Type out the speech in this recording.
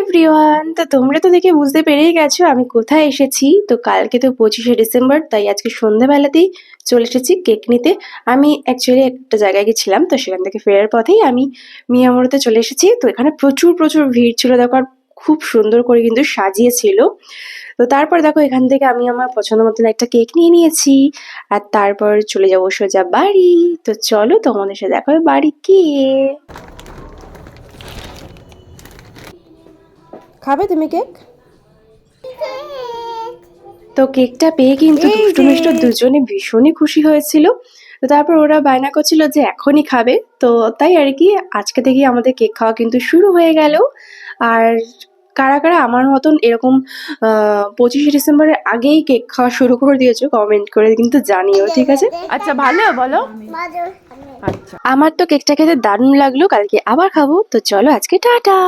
Everyone তো তোমরা তো দেখে বুঝতে পেরেই গেছো আমি কোথায় এসেছি। তো কালকে তো পঁচিশে ডিসেম্বর, তাই আজকে সন্ধ্যাবেলাতেই চলে এসেছি কেক নিতে। আমি অ্যাকচুয়ালি একটা জায়গায় গেছিলাম, তো সেখান থেকে ফেরার পথেই আমি মিয়ামোড়তে চলে এসেছি। তো এখানে প্রচুর প্রচুর ভিড় ছিল, দেখো, আর খুব সুন্দর করে কিন্তু সাজিয়েছিল। তো তারপর দেখো, এখান থেকে আমি আমার পছন্দ মতন একটা কেক নিয়ে নিয়েছি। আর তারপর চলে যাব সোজা বাড়ি। তো চলো তোমাদের সাথে দেখো বাড়ি গিয়ে খাবে তুমি কেক? তো কেকটা পেয়ে কিন্তু দুষ্টু। মিষ্টু দুজনে ভীষণই খুশি হয়েছিল। তো তারপর ওরা বায়না করছিল যে এখনই খাবে। তো তাই আর কি আজকে থেকেই আমাদের কেক খাওয়া কিন্তু শুরু হয়ে গেল। আর কারা কারা আমার মতন এরকম পঁচিশে ডিসেম্বরের আগেই কেক খাওয়া শুরু করে দিয়েছ কমেন্ট করে কিন্তু জানিও ঠিক আছে? আচ্ছা ভালো বলো। আচ্ছা। আমার তো কেকটা খেতে দারুণ লাগল কালকে আবার খাব। তো চলো আজকে টাটা।